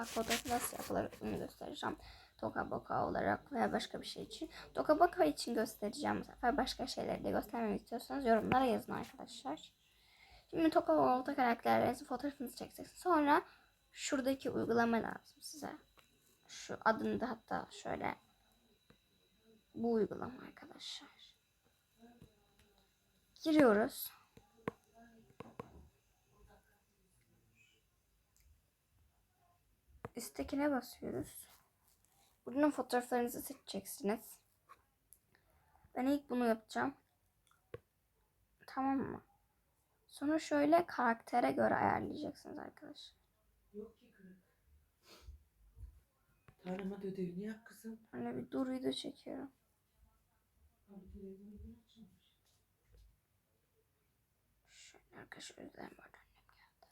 bak fotoğrafı nasıl yapılır onu göstereceğim. Toka boka olarak veya başka bir şey için. Toka boka için göstereceğim bu sefer. Başka şeyleri de göstermemi istiyorsanız yorumlara yazın arkadaşlar. Şimdi Toka World'da karakterlerinizin fotoğrafınızı çekeceksiniz. Sonra şuradaki uygulama lazım size. Şu adını da hatta şöyle bu uygulama arkadaşlar. Giriyoruz. Üsttekine basıyoruz. Buradan fotoğraflarınızı seçeceksiniz. Ben ilk bunu yapacağım. Tamam mı? Sonra şöyle karaktere göre ayarlayacaksınız arkadaşlar. Yok ki kırık. Tarama ödevini yap kızım. Öyle bir duruyu da çekiyorum. Şöyle arkadaşlar üzerine böyle annem geldi.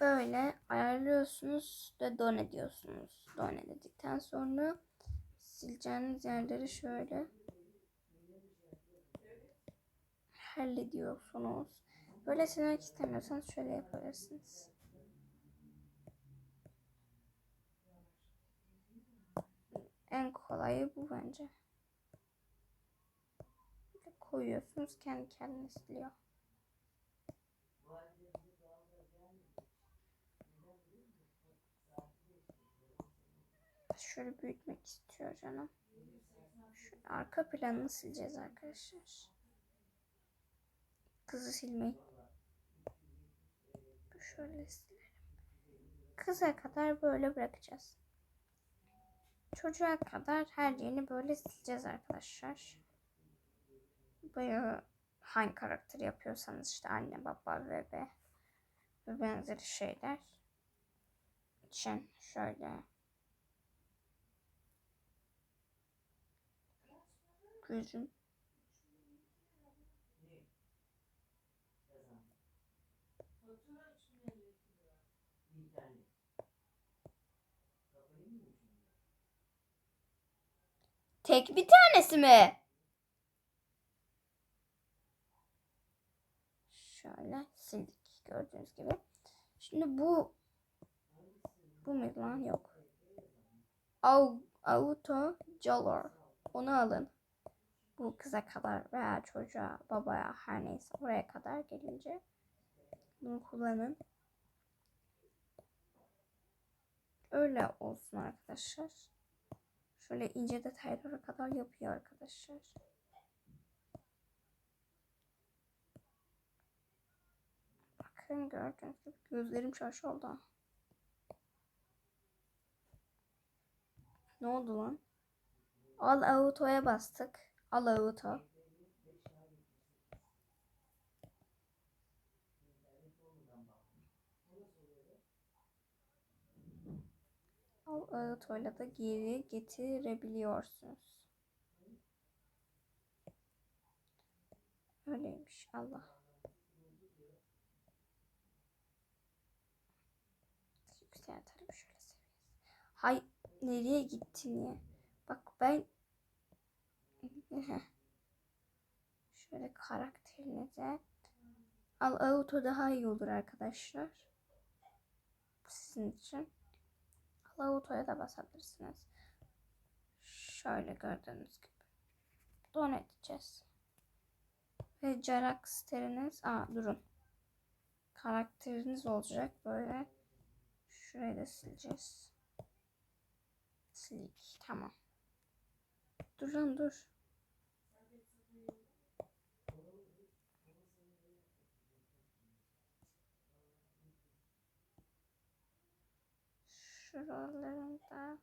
Böyle ayarlıyorsunuz ve don ediyorsunuz. Don dedikten sonra sileceğiniz yerleri şöyle hallediyorsunuz. Böyle silmek istemiyorsanız şöyle yapabilirsiniz. En kolayı bu bence. Koyuyorsunuz kendi kendine siliyor. Şöyle büyütmek istiyor canım. Şu arka planını sileceğiz arkadaşlar. Kızı silmeyin. Şöyle silelim. Kıza kadar böyle bırakacağız. Çocuğa kadar her yerini böyle sileceğiz arkadaşlar. Böyle hangi karakter yapıyorsanız işte anne, baba, bebe ve benzeri şeyler için şöyle yedin? tek bir tanesi mi? Şöyle sildik gördüğünüz gibi. Şimdi bu bu mu lan yok. Au, auto color. Onu alın. Bu kıza kadar veya çocuğa, babaya her neyse oraya kadar gelince bunu kullanın. Öyle olsun arkadaşlar. Şöyle ince detaylara kadar yapıyor arkadaşlar. Bakın gördüğünüz gibi gözlerim şaş oldu. Ne oldu lan? Al auto'ya bastık. Al auto. Al auto'yla da geri getirebiliyorsunuz. Öyleymiş Allah. Yükseltelim şöyle seviyesi. Hay nereye gittin ya? Bak ben şöyle karakterinize al auto daha iyi olur arkadaşlar. Sizin için. Al auto'ya da basabilirsiniz. Şöyle gördüğünüz gibi. Don edeceğiz. Ve karakteriniz, aa durun. Karakteriniz olacak böyle. Şurayı da sileceğiz. Silik. Tamam. Dur dur. Şuralarında.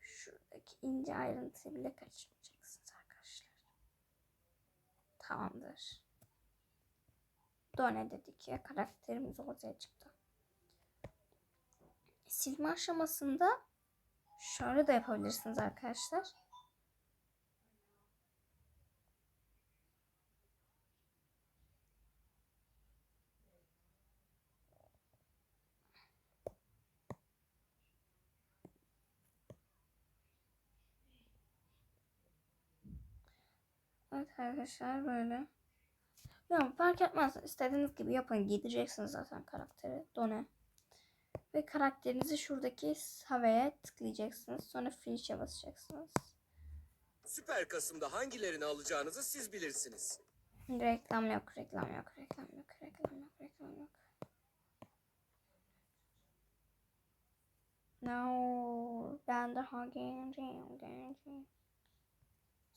Şuradaki ince ayrıntıyı bile kaçırmayacaksınız arkadaşlar. Tamamdır. Done dedik ya karakterimiz ortaya çıktı. Silme aşamasında şöyle de yapabilirsiniz arkadaşlar. Evet arkadaşlar böyle. Ya fark etmez. İstediğiniz gibi yapın. Giydireceksiniz zaten karakteri. Done. Ve karakterinizi şuradaki havaya tıklayacaksınız. Sonra finish'e basacaksınız. Süper Kasım'da hangilerini alacağınızı siz bilirsiniz. Reklam yok, reklam yok, reklam yok, reklam yok, reklam yok. No, ben daha gencim, gencim.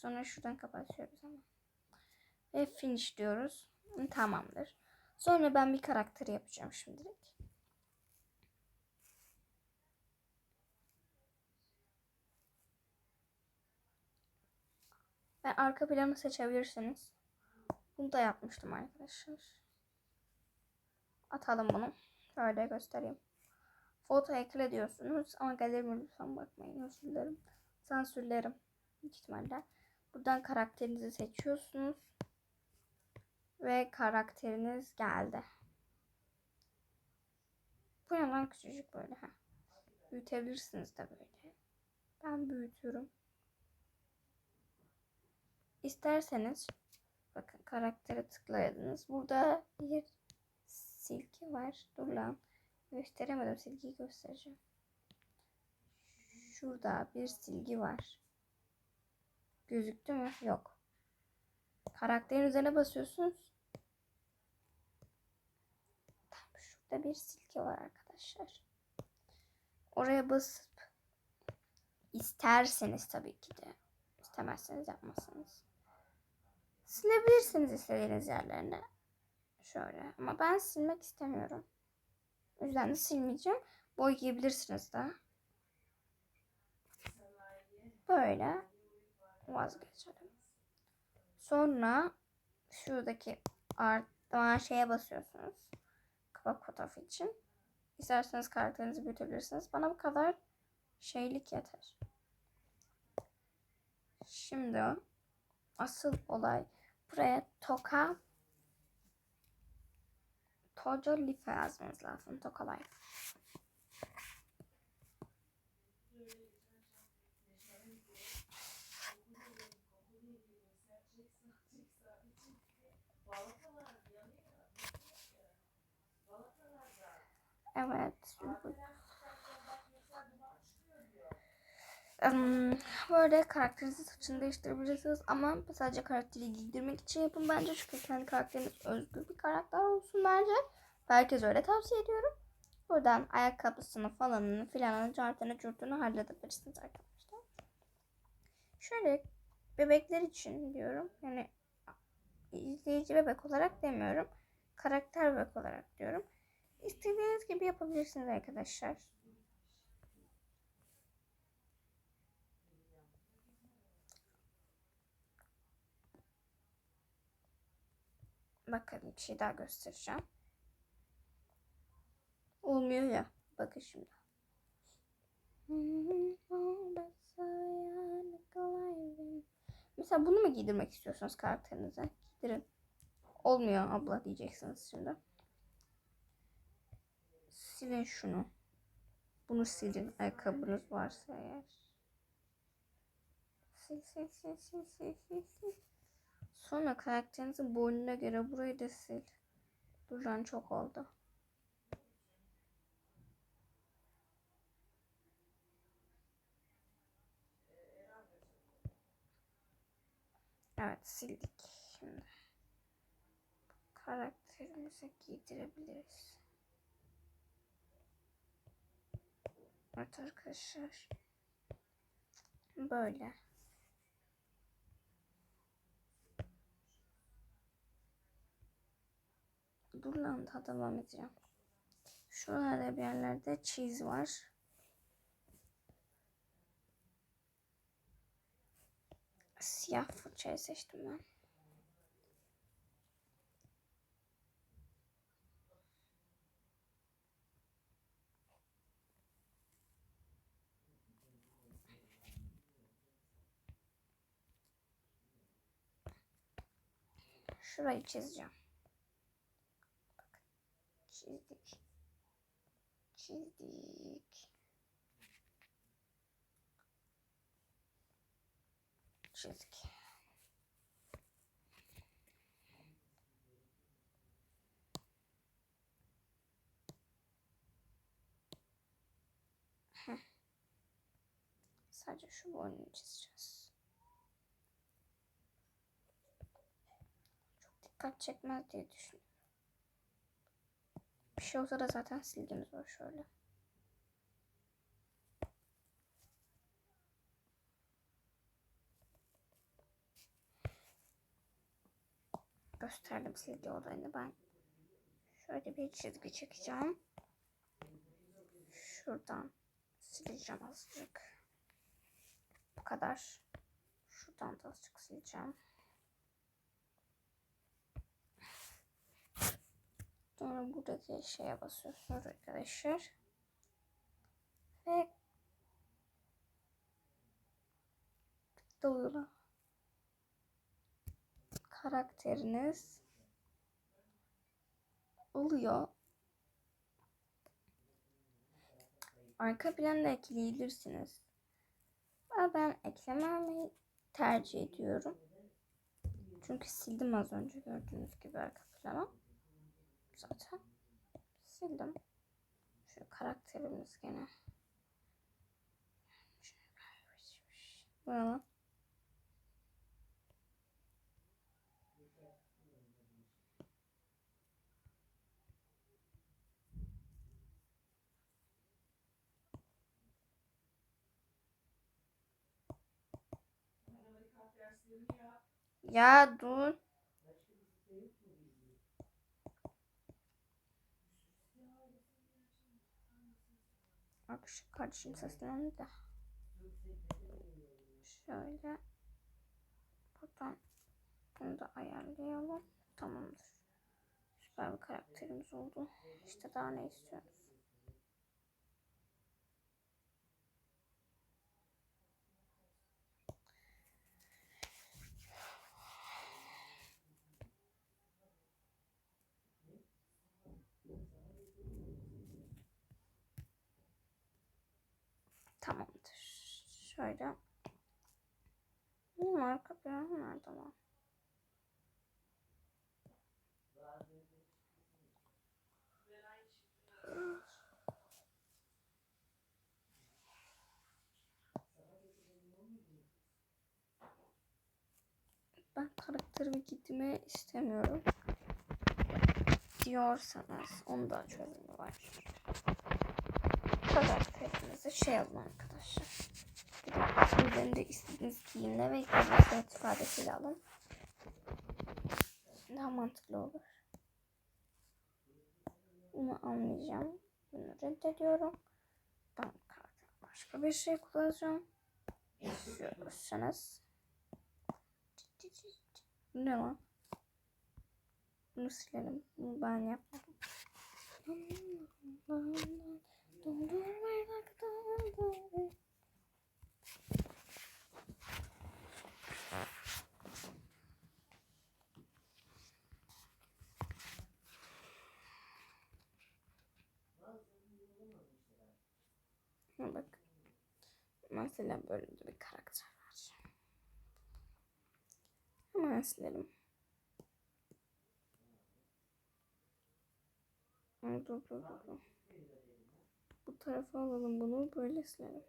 Sonra şuradan kapatıyoruz ama. Ve finish diyoruz. Tamamdır. Sonra ben bir karakter yapacağım şimdilik. Ve arka planı seçebilirsiniz. Bunu da yapmıştım arkadaşlar. Atalım bunu. Şöyle göstereyim. Foto ekle diyorsunuz ama galerime lütfen bakmayın. Özür dilerim. Sansürlerim. Büyük ihtimalle. Buradan karakterinizi seçiyorsunuz. Ve karakteriniz geldi. Bu yandan küçücük böyle. ha. Büyütebilirsiniz de böyle. Ben büyütüyorum. İsterseniz Bakın karaktere tıkladınız. Burada bir silgi var. Dur lan. Gösteremedim. Silgiyi göstereceğim. Şurada bir silgi var. Gözüktü mü? Yok. Karakterin üzerine basıyorsunuz. Tam şurada bir silgi var arkadaşlar. Oraya basıp isterseniz tabii ki de istemezseniz yapmazsınız. Silebilirsiniz istediğiniz yerlerine. Şöyle. Ama ben silmek istemiyorum. O yüzden de silmeyeceğim. Boyayabilirsiniz de. Böyle vazgeçelim. Sonra şuradaki art şeye basıyorsunuz. Kapak fotoğrafı için. İsterseniz karakterinizi büyütebilirsiniz. Bana bu kadar şeylik yeter. Şimdi asıl olay buraya Toka Tojo Life yazmanız lazım. Toka Life. Evet. Böyle karakterinizin saçını değiştirebilirsiniz ama sadece karakteri giydirmek için yapın bence çünkü kendi karakteriniz özgür bir karakter olsun bence. Herkes öyle tavsiye ediyorum. Buradan ayakkabısını falanını filanını cartını curtunu halledebilirsiniz arkadaşlar. Şöyle bebekler için diyorum. Yani izleyici bebek olarak demiyorum. Karakter bebek olarak diyorum. İstediğiniz gibi yapabilirsiniz arkadaşlar. Bakın bir şey daha göstereceğim. Olmuyor ya. Bakın şimdi. Mesela bunu mu giydirmek istiyorsunuz karakterinize? Giydirin. Olmuyor abla diyeceksiniz şimdi. Silin şunu. Bunu silin. Ayakkabınız varsa eğer. Sil sil sil sil sil sil sil. Sonra karakterinizin boynuna göre burayı da sil. Duran çok oldu. Evet sildik. Şimdi karakterimize giydirebiliriz. Evet arkadaşlar. Böyle. Dur lan daha devam edeceğim. Şurada bir yerlerde cheese var. Siyah fırçayı seçtim ben. Şurayı çizeceğim. Bakın. Çizdik. Çizdik. Çizdik. Sadece şu boynu çizeceğim. Dikkat çekmez diye düşünüyorum. Bir şey olsa da zaten silgimiz var şöyle. Gösterdim silgi olayını ben. Şöyle bir çizgi çekeceğim. Şuradan sileceğim azıcık. Bu kadar. Şuradan da azıcık sileceğim. Sonra buradaki şeye basıyorsunuz arkadaşlar. Ve doğru karakteriniz oluyor. Arka plan da ekleyebilirsiniz. Ama ben eklememeyi tercih ediyorum. Çünkü sildim az önce gördüğünüz gibi arka planı. Sildim. Şu karakterimiz gene. Bu ne lan? Ya dur. Bak şu kardeşim seslendi de. Şöyle. Buradan bunu da ayarlayalım. Tamamdır. Süper bir karakterimiz oldu. İşte daha ne istiyoruz? Tamamdır. Şöyle. Benim arka planım nerede lan? Ben karakterimi gitme istemiyorum. Diyorsanız onu çözümü var. Karakterinizi şey alın arkadaşlar. Üzerinde istediğiniz giyimle ve istediğiniz ifadesiyle alın. Daha mantıklı olur. Bunu almayacağım. Bunu reddediyorum. Ben başka bir şey kullanacağım. İstiyorsanız. Ne lan? Bunu silelim. Bunu ben yapmadım. Bak. Mesela böyle bir karakter dur dur dur. dur. Bu tarafa alalım bunu böyle silelim.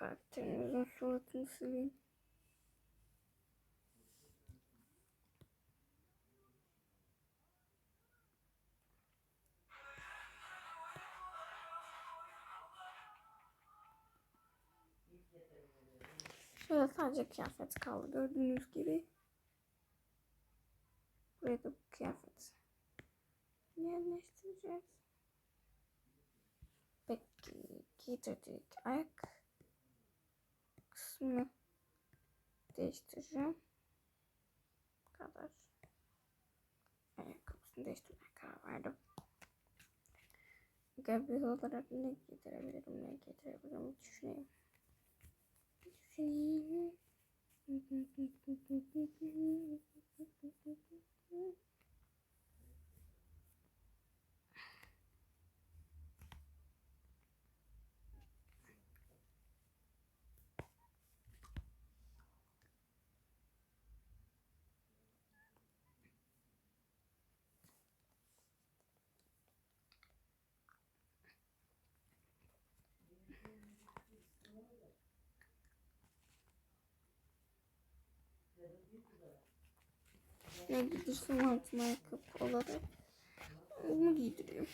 Karakterimizin suratını sileyim. Şöyle sadece kıyafet kaldı gördüğünüz gibi. Buraya da bu kıyafet yerleştireceğiz. Peki giydirdik ayak kısmını değiştireceğim. Bu kadar. Evet. değiştirmeye karar verdim. Göbeği olarak ne getirebilirim, ne getirebilirim düşüneyim. Düşüneyim. Ne giydirsem altıma ayakkabı olarak bunu giydireyim.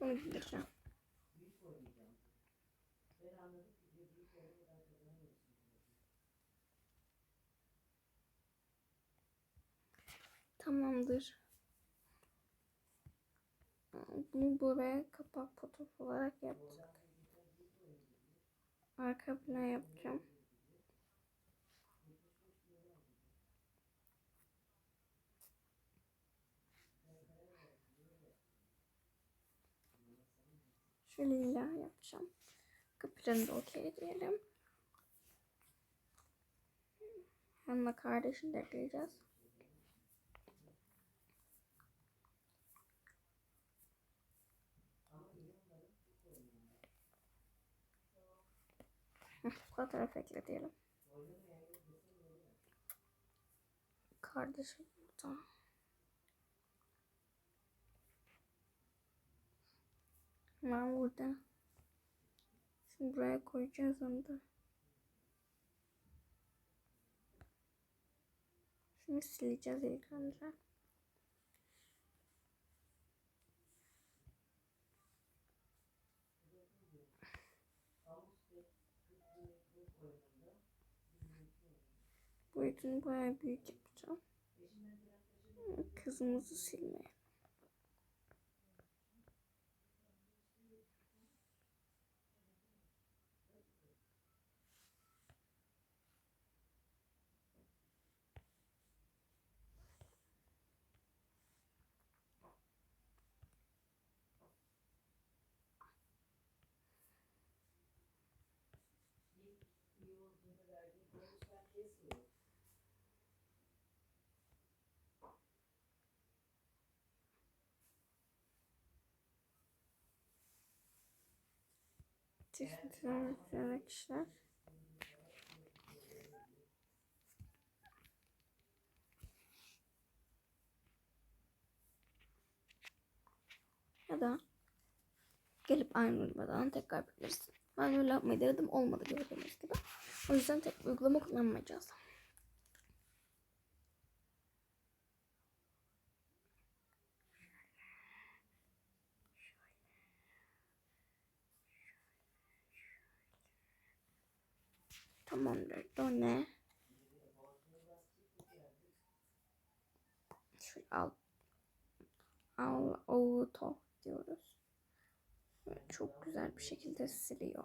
Bunu giydireceğim. Tamamdır. Bunu buraya kapak fotoğraf olarak yaptık. Arka plan yapacağım. Şöyle lila yapacağım. Kapılarını da okey diyelim. Yanına kardeşini de ekleyeceğiz. Fotoğraf ekle diyelim. Kardeşim burada. Ben burada. Şimdi buraya koyacağız onu da. Şunu sileceğiz ilk önce. Boyutunu bayağı büyük yapacağım. Kızımızı silmeye. Arkadaşlar. Ya da gelip aynı uygulamadan tekrar bilirsin. Ben öyle yapmayı denedim olmadı gördüğünüz gibi. O yüzden tek uygulama kullanmayacağız. Tamamdır. O ne? Şöyle al. Al auto diyoruz. Çok güzel bir şekilde siliyor.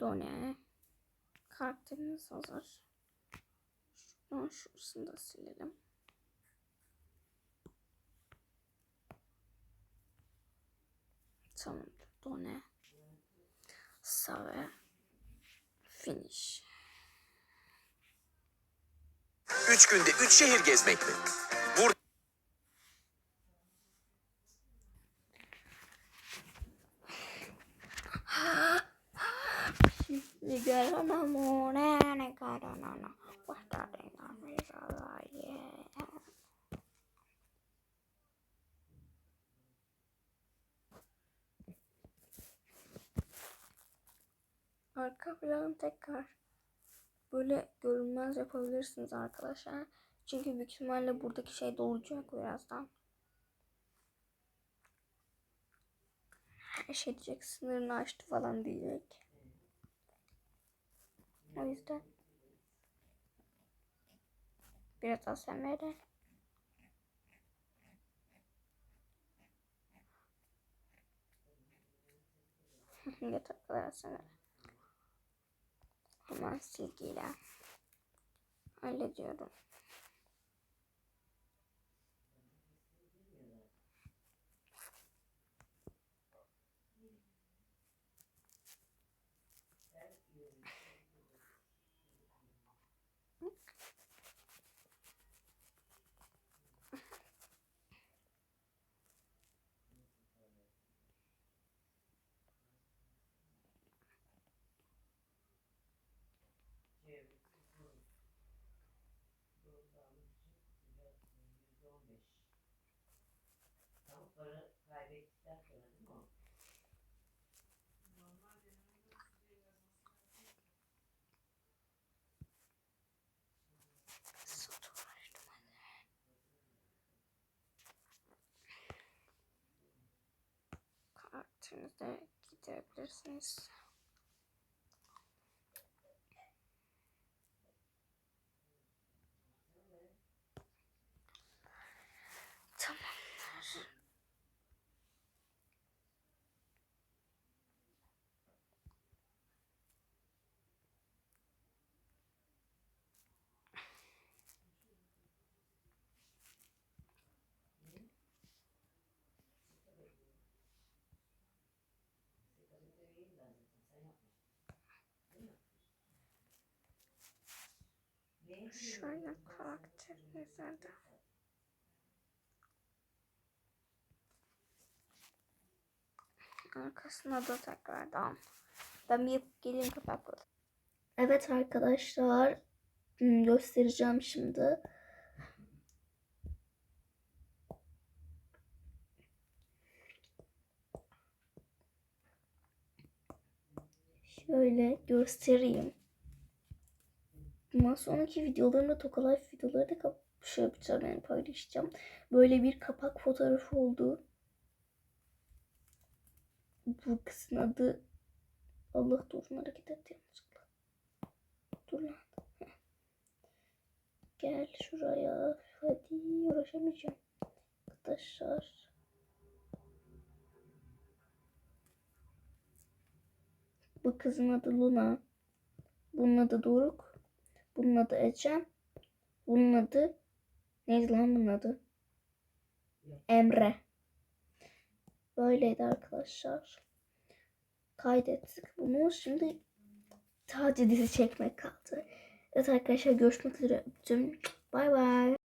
Done. Karakterimiz hazır. Şuradan şurasını da silelim. Tamam. Done. Save. Finish. Üç günde üç şehir gezmek mi? Tekrar böyle görünmez yapabilirsiniz arkadaşlar. Çünkü büyük ihtimalle buradaki şey dolacak birazdan. Her şey diyecek sınırını aştı falan diyecek. O yüzden biraz ASMR yataklar ASMR hemen silgiyle hallediyorum. Tavukları kaybettikten sonra değil mi o? Karakterinize gidebilirsiniz. Şöyle karakterinize de. Arkasına da tekrardan. Ben bir yapıp geleyim kapakla. Evet arkadaşlar. hmm, Göstereceğim şimdi. Şöyle göstereyim. Bundan sonraki videolarımda Tokalife videoları da şey yapacağım yani paylaşacağım. Böyle bir kapak fotoğrafı oldu. Bu kızın adı Allah durun hareket etti yanlışlıkla. Dur lan. Gel şuraya. Hadi uğraşamayacağım. Arkadaşlar. Bu kızın adı Luna. Bunun adı Doruk. Bunun adı Ecem. Bunun adı neydi lan bunun adı? Emre. Böyleydi arkadaşlar. Kaydettik bunu. Şimdi sadece dizi çekmek kaldı. Evet arkadaşlar görüşmek üzere. Öptüm. Bay.